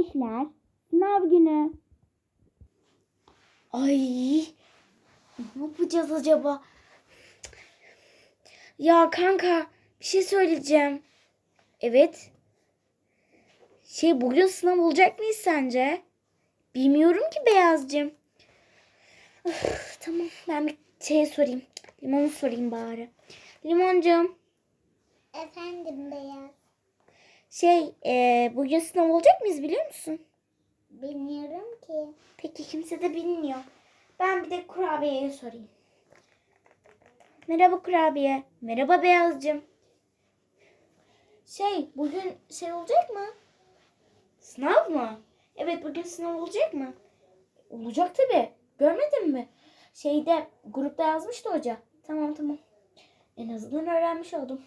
Gençler, sınav günü. Ay ne yapacağız acaba? Ya kanka bir şey söyleyeceğim. Evet. Şey bugün sınav olacak mıyız sence? Bilmiyorum ki Beyazcığım. Üf, tamam ben bir şey sorayım. Limon'u sorayım bari. Limoncuğum Efendim Beyaz. Şey e, bugün sınav olacak mıyız biliyor musun? Bilmiyorum ki. Peki kimse de bilmiyor. Ben bir de kurabiyeye sorayım. Merhaba kurabiye. Merhaba Beyazcığım. Şey bugün şey olacak mı? Sınav mı? Evet bugün sınav olacak mı? Olacak tabi. Görmedin mi? Şeyde grupta yazmıştı hoca. Tamam tamam. En azından öğrenmiş oldum.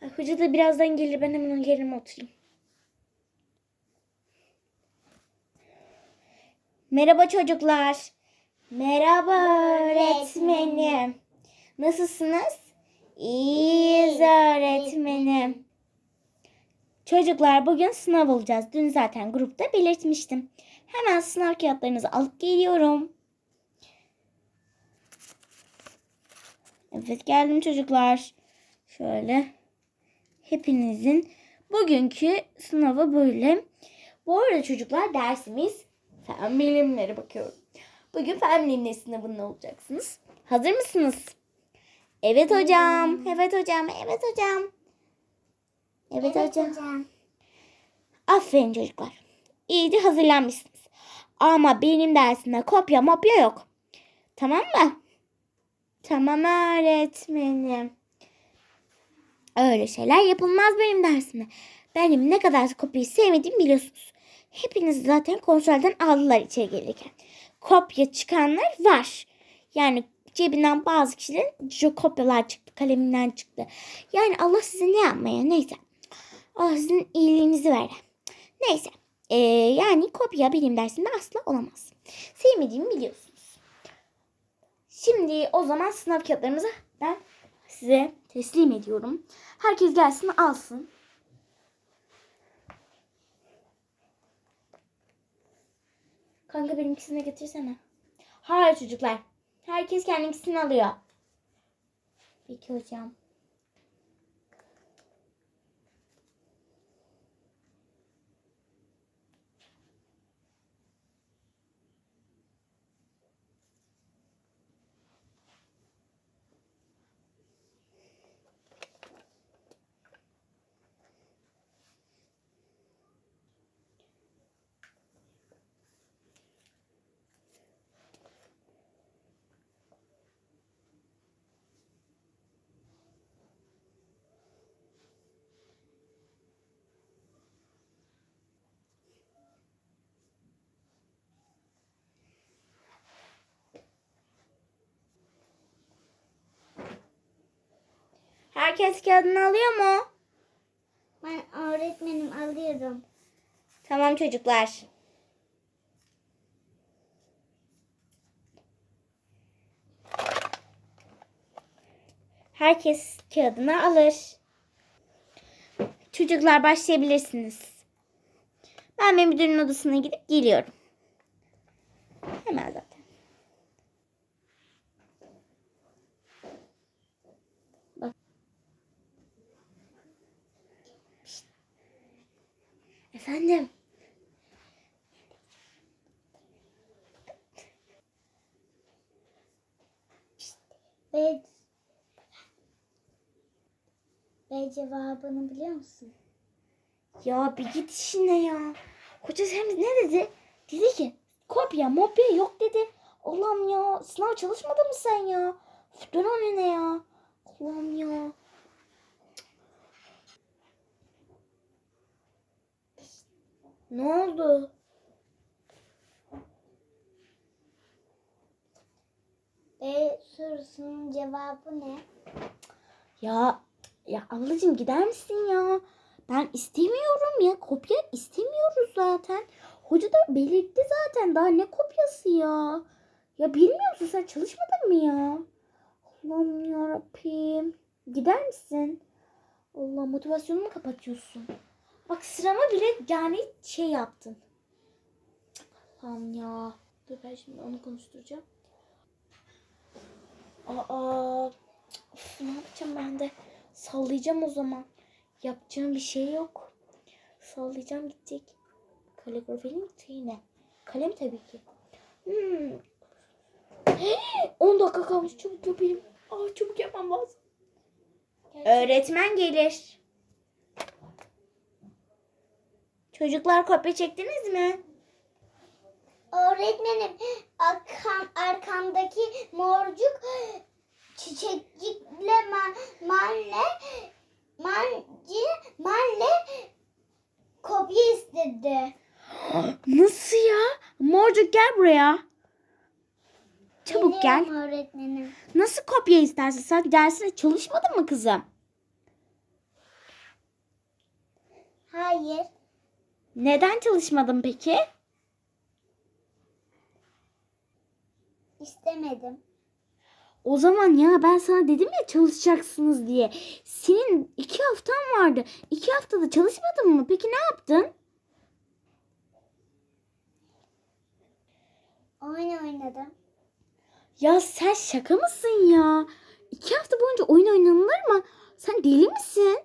Hoca da birazdan gelir. Ben hemen yerime oturayım. Merhaba çocuklar. Merhaba öğretmenim. Nasılsınız? İyiyiz öğretmenim. Çocuklar bugün sınav olacağız. Dün zaten grupta belirtmiştim. Hemen sınav kağıtlarınızı alıp geliyorum. Evet geldim çocuklar. Şöyle hepinizin bugünkü sınavı böyle. Bu arada çocuklar dersimiz fen bilimleri bakıyorum. Bugün fen bilimleri sınavında olacaksınız. Hazır mısınız? Evet hocam. Evet hocam. Evet hocam. Evet, hocam. Aferin çocuklar. İyice hazırlanmışsınız. Ama benim dersimde kopya mopya yok. Tamam mı? Tamam öğretmenim. Öyle şeyler yapılmaz benim dersimde. Benim ne kadar kopyayı sevmediğimi biliyorsunuz. Hepiniz zaten kontrolden aldılar içeri gelirken. Kopya çıkanlar var. Yani cebinden bazı kişilerin kopyalar çıktı, kaleminden çıktı. Yani Allah size ne yapmaya neyse. Allah sizin iyiliğinizi ver. Neyse. Ee, yani kopya benim dersimde asla olamaz. Sevmediğimi biliyorsunuz. Şimdi o zaman sınav kağıtlarımızı ben size teslim ediyorum. Herkes gelsin alsın. Kanka benimkisini de getirsene. Hayır çocuklar. Herkes kendisini alıyor. Peki hocam. Herkes kağıdını alıyor mu? Ben öğretmenim alıyorum. Tamam çocuklar. Herkes kağıdını alır. Çocuklar başlayabilirsiniz. Ben bir müdürün odasına gidip geliyorum. Hemen zaten. Bak. Pişt. Efendim. Ve ve cevabını biliyor musun? Ya bir git işine ya. Hoca sen ne dedi? Dedi ki kopya mopya yok dedi. Allah'ım ya sınav çalışmadın mı sen ya? Dön önüne ya. Allah'ım ya. Ne oldu? B sorusunun cevabı ne? Ya ya ablacığım gider misin ya? Ben istemiyorum ya. Kopya istemiyoruz zaten. Hoca da belirtti zaten. Daha ne kopyası ya? Ya bilmiyor musun sen çalışmadın mı ya? Allah'ım yarabbim. Gider misin? Allah motivasyonumu kapatıyorsun. Bak sırama bile yani şey yaptın. Allah'ım ya. Dur ben şimdi onu konuşturacağım. Aa, of, ne yapacağım ben de? Sallayacağım o zaman. Yapacağım bir şey yok. Sallayacağım gidecek. Kaligrafili mi yine? Kalem tabii ki. Hmm. 10 dakika kalmış. Çabuk yapayım. Aa, çabuk yapmam lazım. Öğretmen gelir. Çocuklar kopya çektiniz mi? Öğretmenim arkam, arkamdaki morcuk çiçeklikle ma, malle manci malle kopya istedi. Nasıl ya? Morcuk gel buraya. Çabuk gel. Öğretmenim. Nasıl kopya istersin? Sen dersine çalışmadın mı kızım? Hayır. Neden çalışmadın peki? istemedim. O zaman ya ben sana dedim ya çalışacaksınız diye. Senin iki haftan vardı. İki haftada çalışmadın mı? Peki ne yaptın? Oyun oynadım. Ya sen şaka mısın ya? İki hafta boyunca oyun oynanılır mı? Sen deli misin?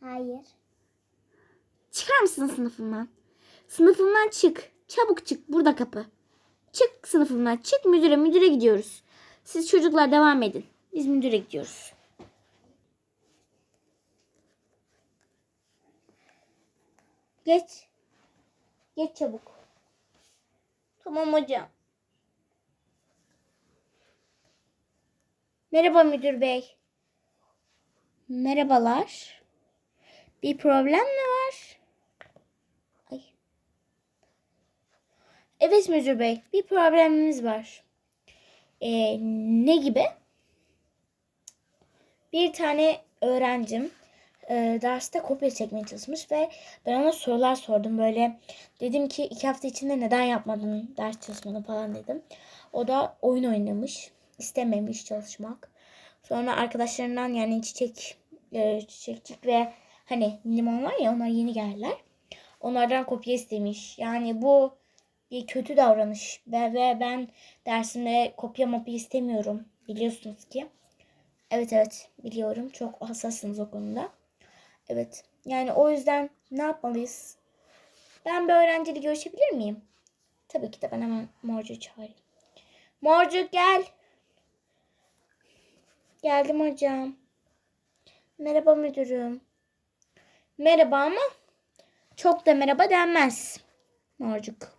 Hayır. Çıkar mısın sınıfımdan? Sınıfımdan çık. Çabuk çık. Burada kapı. Çık sınıfımdan. Çık müdüre. Müdüre gidiyoruz. Siz çocuklar devam edin. Biz müdüre gidiyoruz. Geç. Geç çabuk. Tamam hocam. Merhaba müdür bey. Merhabalar. Bir problem mi var? Ay. Evet müdür bey, bir problemimiz var. Ee, ne gibi? Bir tane öğrencim e, derste kopya çekmeye çalışmış ve ben ona sorular sordum. Böyle dedim ki iki hafta içinde neden yapmadın ders çalışmanı falan dedim. O da oyun oynamış, istememiş çalışmak. Sonra arkadaşlarından yani çiçek, e, çiçekçik ve hani limon var ya onlar yeni geldiler. Onlardan kopya istemiş. Yani bu bir kötü davranış ve, ve ben dersimde kopya mopya istemiyorum biliyorsunuz ki. Evet evet biliyorum çok hassassınız o konuda. Evet yani o yüzden ne yapmalıyız? Ben bir öğrenciyle görüşebilir miyim? Tabii ki de ben hemen Morcu'yu çağırayım. Morcuk gel. Geldim hocam. Merhaba müdürüm. Merhaba ama çok da merhaba denmez. Morcuk.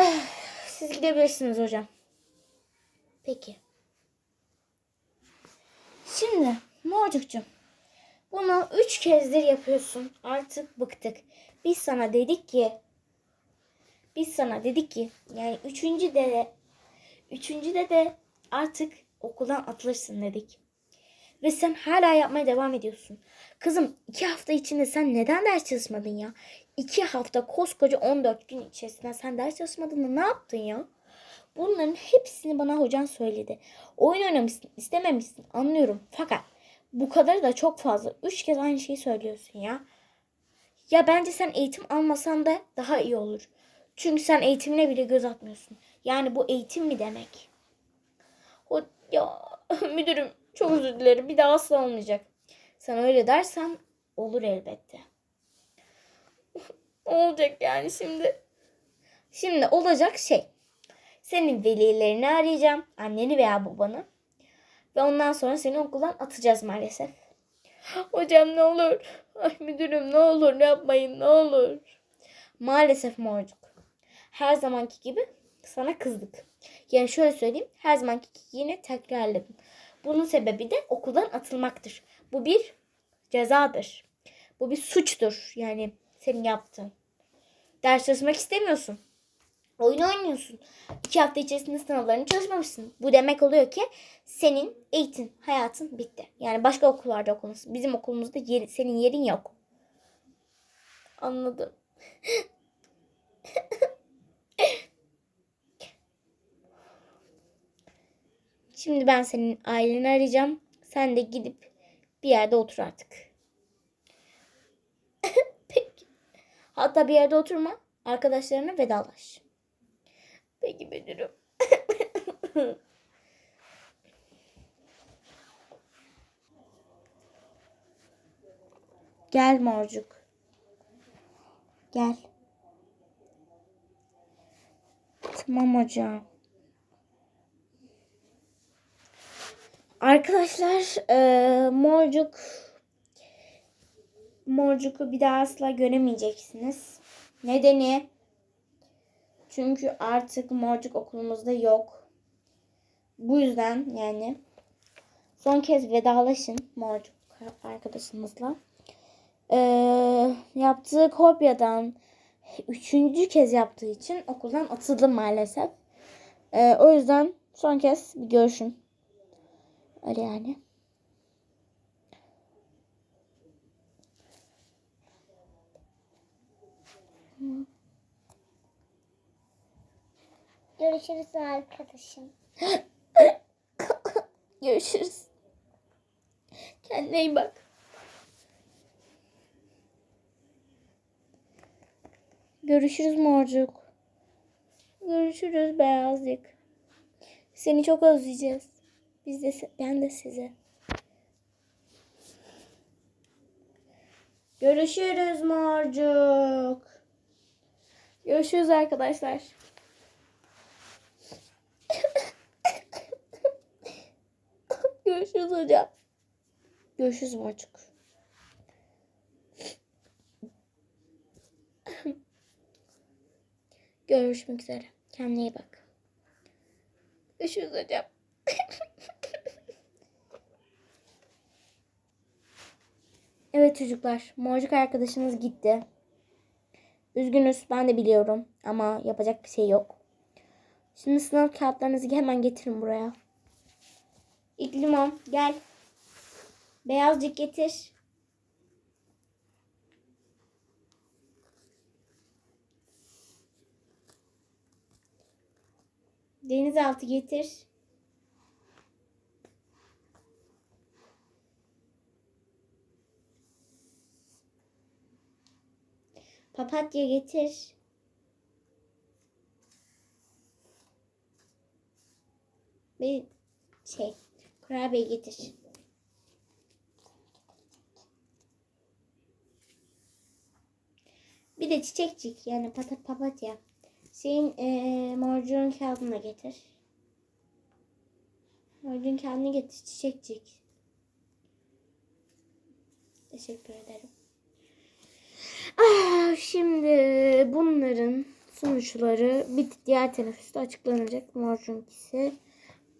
Siz gidebilirsiniz hocam. Peki. Şimdi Morcukcuğum. Bunu üç kezdir yapıyorsun. Artık bıktık. Biz sana dedik ki biz sana dedik ki yani üçüncü de üçüncü de artık okuldan atılırsın dedik. Ve sen hala yapmaya devam ediyorsun. Kızım iki hafta içinde sen neden ders çalışmadın ya? İki hafta koskoca 14 gün içerisinde sen ders çalışmadın ne yaptın ya? Bunların hepsini bana hocan söyledi. Oyun oynamışsın, istememişsin anlıyorum. Fakat bu kadarı da çok fazla. Üç kez aynı şeyi söylüyorsun ya. Ya bence sen eğitim almasan da daha iyi olur. Çünkü sen eğitimine bile göz atmıyorsun. Yani bu eğitim mi demek? O, ya müdürüm çok özür dilerim. Bir daha asla olmayacak. Sen öyle dersen olur elbette. Olacak yani şimdi. Şimdi olacak şey. Senin velilerini arayacağım. Anneni veya babanı. Ve ondan sonra seni okuldan atacağız maalesef. Hocam ne olur. Ay müdürüm ne olur yapmayın ne olur. Maalesef morcuk. Her zamanki gibi sana kızdık. Yani şöyle söyleyeyim. Her zamanki yine tekrarladım. Bunun sebebi de okuldan atılmaktır. Bu bir cezadır. Bu bir suçtur. Yani senin yaptığın. Ders çalışmak istemiyorsun. Oyun oynuyorsun. İki hafta içerisinde sınavlarını çalışmamışsın. Bu demek oluyor ki senin eğitim hayatın bitti. Yani başka okullarda okumuşsun. Bizim okulumuzda yeri, senin yerin yok. Anladım. Şimdi ben senin aileni arayacağım. Sen de gidip bir yerde otur artık. Hatta bir yerde oturma. Arkadaşlarına vedalaş. Peki müdürüm. Gel morcuk. Gel. Tamam hocam. Arkadaşlar eee morcuk morcuku bir daha asla göremeyeceksiniz. Nedeni? Çünkü artık morcuk okulumuzda yok. Bu yüzden yani son kez vedalaşın morcuk arkadaşınızla. Eee, yaptığı kopyadan üçüncü kez yaptığı için okuldan atıldı maalesef. Eee, o yüzden son kez bir görüşün. Öyle yani. Görüşürüz arkadaşım. Görüşürüz. Kendine iyi bak. Görüşürüz morcuk. Görüşürüz beyazlık. Seni çok özleyeceğiz. Biz de ben de sizi. Görüşürüz morcuk. Görüşürüz arkadaşlar. Görüşürüz hocam. Görüşürüz morcuk. Görüşmek üzere. Kendine iyi bak. Görüşürüz hocam. evet çocuklar. Morcuk arkadaşımız gitti. Üzgünüz ben de biliyorum. Ama yapacak bir şey yok. Şimdi sınav kağıtlarınızı hemen getirin buraya. İklimon gel. Beyazcık getir. Denizaltı getir. Papatya getir. Bir şey, kurabiye getir. Bir de çiçekçik yani pata papatya. Şeyin eee morcuğun kağıdını getir. Morcuğun kağıdını getir çiçekçik. Teşekkür ederim. Ah, şimdi bunların sonuçları bir diğer teneffüste açıklanacak. Morcuğunkisi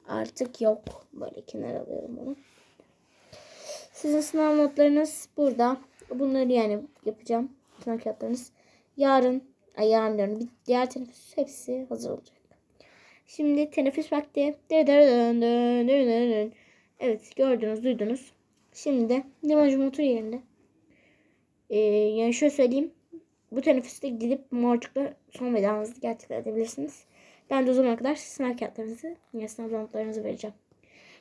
artık yok. Böyle kenara alıyorum bunu. Sizin sınav notlarınız burada. Bunları yani yapacağım. Sınav kağıtlarınız. Yarın, ay yarın diyorum. Bir diğer teneffüs hepsi hazır olacak. Şimdi teneffüs vakti. Evet gördünüz, duydunuz. Şimdi de limacım otur yerinde. Ee, yani şöyle söyleyeyim. Bu teneffüste gidip morcukla son vedanızı gerçekleştirebilirsiniz. Ben de o zamana kadar sınav kağıtlarınızı, yine sınav notlarınızı vereceğim.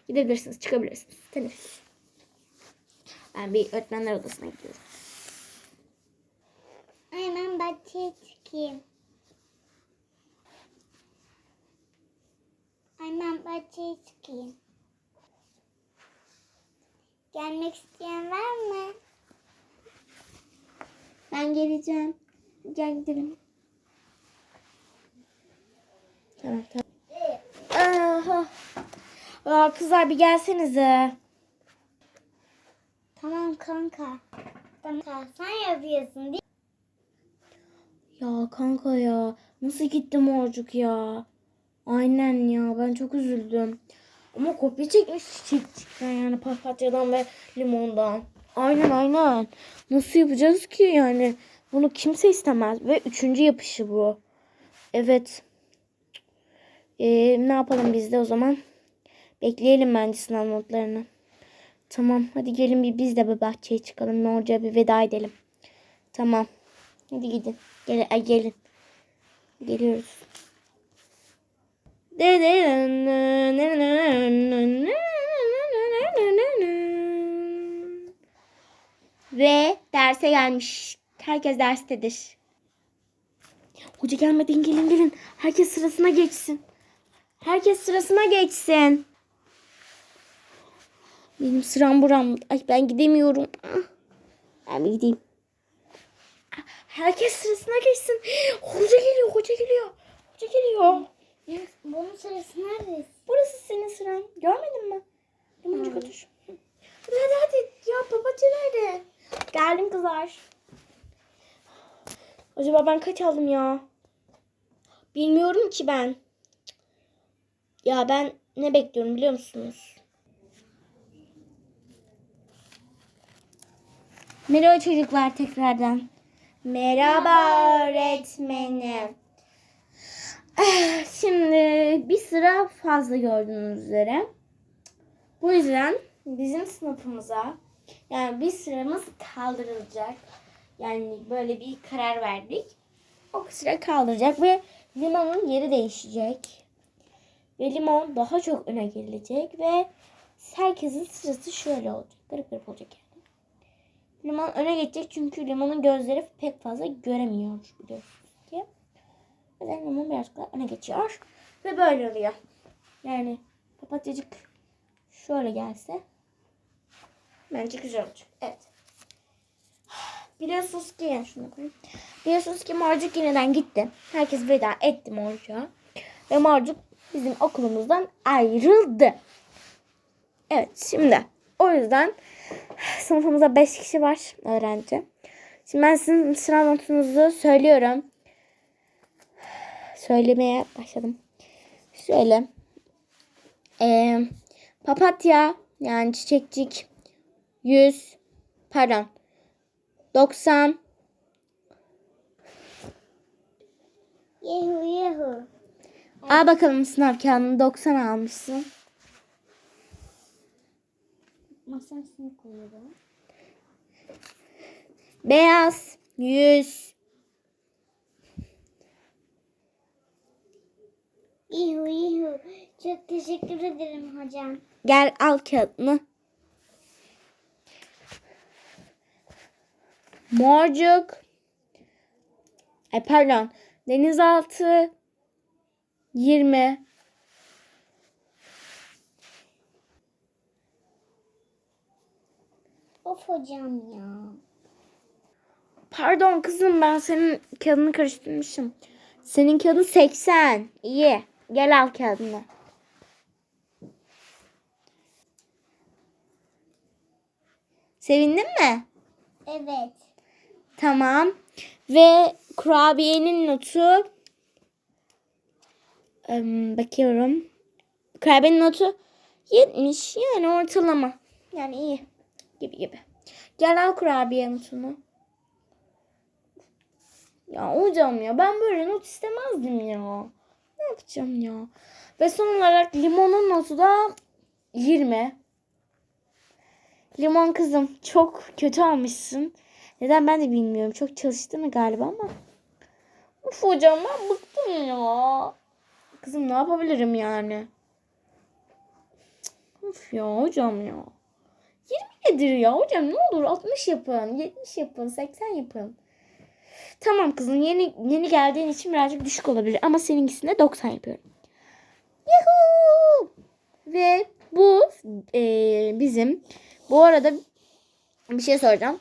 Gidebilirsiniz, çıkabilirsiniz. Teneffüs. Ben bir öğretmenler odasına gidiyorum. Ay bahçeye çıkayım. Ay bahçeye çıkayım. Gelmek isteyen var mı? Ben geleceğim. Gel gidelim. Tamam tamam. Aha. Aa, kızlar bir gelsenize. Tamam kanka. Tamam sen yapıyorsun değil Ya kanka ya. Nasıl gitti morcuk ya? Aynen ya. Ben çok üzüldüm. Ama kopya çekmiş çiçekçikten yani papatyadan ve limondan. Aynen aynen. Nasıl yapacağız ki yani? Bunu kimse istemez. Ve üçüncü yapışı bu. Evet. Ee, ne yapalım biz de o zaman? Bekleyelim bence sınav notlarını. Tamam hadi gelin bir biz de bir bahçeye çıkalım. Olacağı bir veda edelim. Tamam. Hadi gidin. Gel, ay, gelin. Geliyoruz. Ve derse gelmiş. Herkes derstedir. Hoca gelmeden gelin gelin. Herkes sırasına geçsin. Herkes sırasına geçsin. Benim sıram buram. Ay ben gidemiyorum. Ah, Ben bir gideyim. Ah, Herkes sırasına geçsin. Hoca geliyor, hoca geliyor. Hoca geliyor. Bunun sırası nerede? Burası senin sıran. Görmedin mi? Limoncuk Hı. otur. Hadi hadi. Ya papatya nerede? Geldim kızlar. Acaba ben kaç aldım ya? Bilmiyorum ki ben. Ya ben ne bekliyorum biliyor musunuz? Merhaba çocuklar tekrardan. Merhaba öğretmenim. Eh, Şimdi bir sıra fazla gördüğünüz üzere. Bu yüzden bizim sınıfımıza yani bir sıramız kaldırılacak. Yani böyle bir karar verdik. O sıra kaldıracak ve limonun yeri değişecek. Ve limon daha çok öne gelecek ve herkesin sırası şöyle olacak. Garip garip olacak yani. Limon öne geçecek çünkü limonun gözleri pek fazla göremiyor biliyorsunuz ki. O yüzden limon birazcık daha öne geçiyor. Ve böyle oluyor. Yani papatyacık şöyle gelse bence güzel olacak. Evet. Biliyorsunuz ki yani şunu koyayım. Biliyorsunuz ki Morcuk yeniden gitti. Herkes veda etti Morcuk'a. Ve Morcuk bizim okulumuzdan ayrıldı. Evet şimdi o yüzden sınıfımızda 5 kişi var öğrenci. Şimdi ben sizin sınav notunuzu söylüyorum. Söylemeye başladım. Şöyle. Ee, papatya yani çiçekçik 100 pardon 90 Yehu yehu. Al bakalım sınav kağıdını 90 almışsın. Masasını koyuyorum. Beyaz 100 Yehu yehu. Çok teşekkür ederim hocam. Gel al kağıdını. Morcuk. Ay pardon. Denizaltı. 20. Of hocam ya. Pardon kızım ben senin kağıdını karıştırmışım. Senin kağıdın 80. İyi. Gel al kağıdını. Sevindin mi? Evet. Tamam. Ve kurabiyenin notu bakıyorum. Kurabiyenin notu 70 yani ortalama. Yani iyi gibi gibi. Gel al kurabiye notunu. Ya hocam ya ben böyle not istemezdim ya. Ne yapacağım ya? Ve son olarak limonun notu da 20. Limon kızım çok kötü almışsın. Neden ben de bilmiyorum. Çok çalıştın galiba ama. Uf hocam ben bıktım ya. Kızım ne yapabilirim yani? Uf ya hocam ya. 20 nedir ya hocam ne olur 60 yapın, 70 yapın, 80 yapın. Tamam kızım yeni yeni geldiğin için birazcık düşük olabilir ama seninkisinde 90 yapıyorum. Yuhuu! Ve bu e, bizim bu arada bir şey soracağım.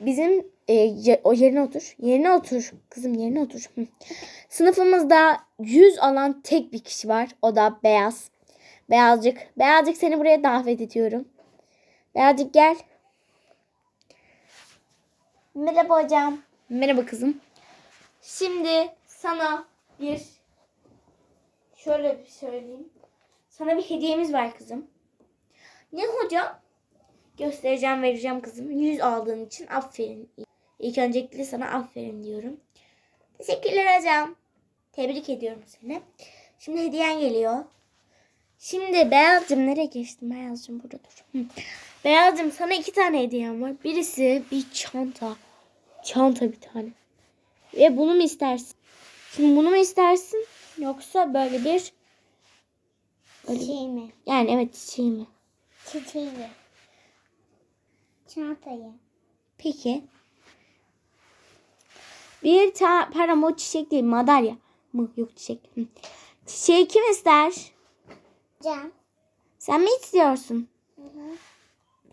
Bizim e, ye- o yerine otur. Yerine otur. Kızım yerine otur. Sınıfımızda 100 alan tek bir kişi var. O da Beyaz. Beyazcık. Beyazcık seni buraya davet ediyorum. Beyazcık gel. Merhaba hocam. Merhaba kızım. Şimdi sana bir şöyle bir söyleyeyim. Sana bir hediyemiz var kızım. Ne hocam? Göstereceğim vereceğim kızım. 100 aldığın için aferin. İlk öncelikle sana aferin diyorum. Teşekkürler hocam. Tebrik ediyorum seni. Şimdi hediyen geliyor. Şimdi Beyazcığım nereye geçtim? Beyazcığım burada dur. Hı. Beyazcığım sana iki tane hediyem var. Birisi bir çanta. Çanta bir tane. Ve bunu mu istersin? Şimdi bunu mu istersin? Yoksa böyle bir Çiçeği mi? yani evet çiçeği mi? Çiçeği mi? Çantayı. Peki. Bir tane param o çiçek değil madalya mı? Yok çiçek. Hı. Çiçeği kim ister? Can. Sen mi istiyorsun?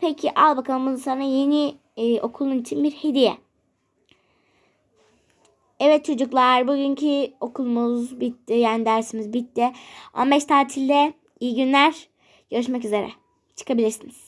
Peki al bakalım bunu sana yeni e, okulun için bir hediye. Evet çocuklar bugünkü okulumuz bitti yani dersimiz bitti. 15 tatilde iyi günler. Görüşmek üzere. Çıkabilirsiniz.